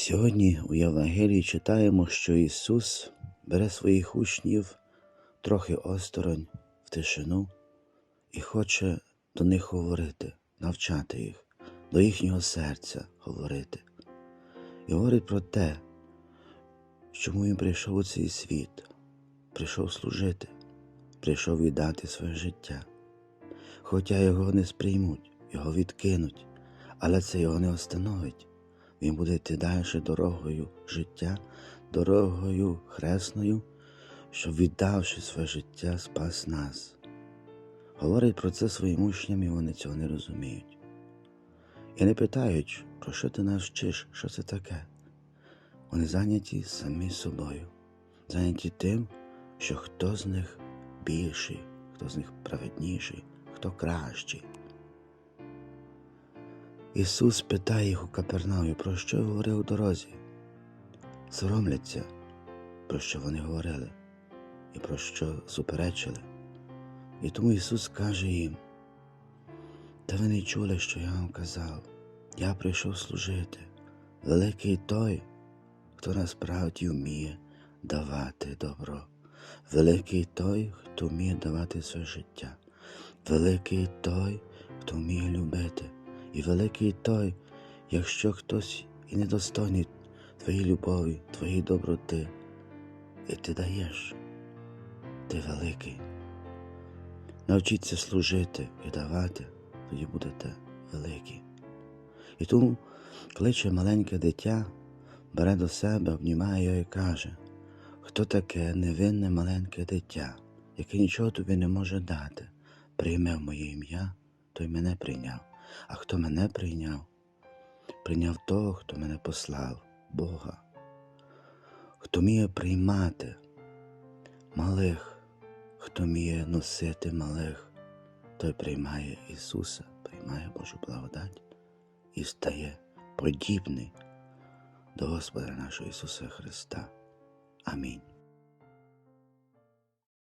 Сьогодні у Євангелії читаємо, що Ісус бере своїх учнів трохи осторонь в тишину і хоче до них говорити, навчати їх, до їхнього серця говорити. І говорить про те, чому Він прийшов у цей світ, прийшов служити, прийшов віддати своє життя. Хоча його не сприймуть, його відкинуть, але це його не остановить. Він буде йти далі дорогою життя, дорогою хресною, щоб, віддавши своє життя, спас нас. Говорить про це своїм учням, і вони цього не розуміють. І не питають, про що ти нас вчиш, що це таке. Вони зайняті самі собою, зайняті тим, що хто з них більший, хто з них праведніший, хто кращий. Ісус питає їх у Капернаумі, про що говорив у дорозі. Соромляться, про що вони говорили, і про що суперечили. І тому Ісус каже їм, та ви не чули, що я вам казав, я прийшов служити, великий той, хто насправді вміє давати добро, великий той, хто вміє давати своє життя, великий той, хто вміє любити. І великий той, якщо хтось і недостойний твоєї любові, твоєї доброти, і ти даєш, ти великий. Навчіться служити і давати, тоді будете великі. І тому кличе маленьке дитя, бере до себе, обнімає його і каже, хто таке невинне маленьке дитя, яке нічого тобі не може дати, прийме в моє ім'я, той мене прийняв. А хто мене прийняв, прийняв того, хто мене послав, Бога, хто вміє приймати малих, хто вміє носити малих, той приймає Ісуса, приймає Божу благодать і стає подібний до Господа нашого Ісуса Христа. Амінь.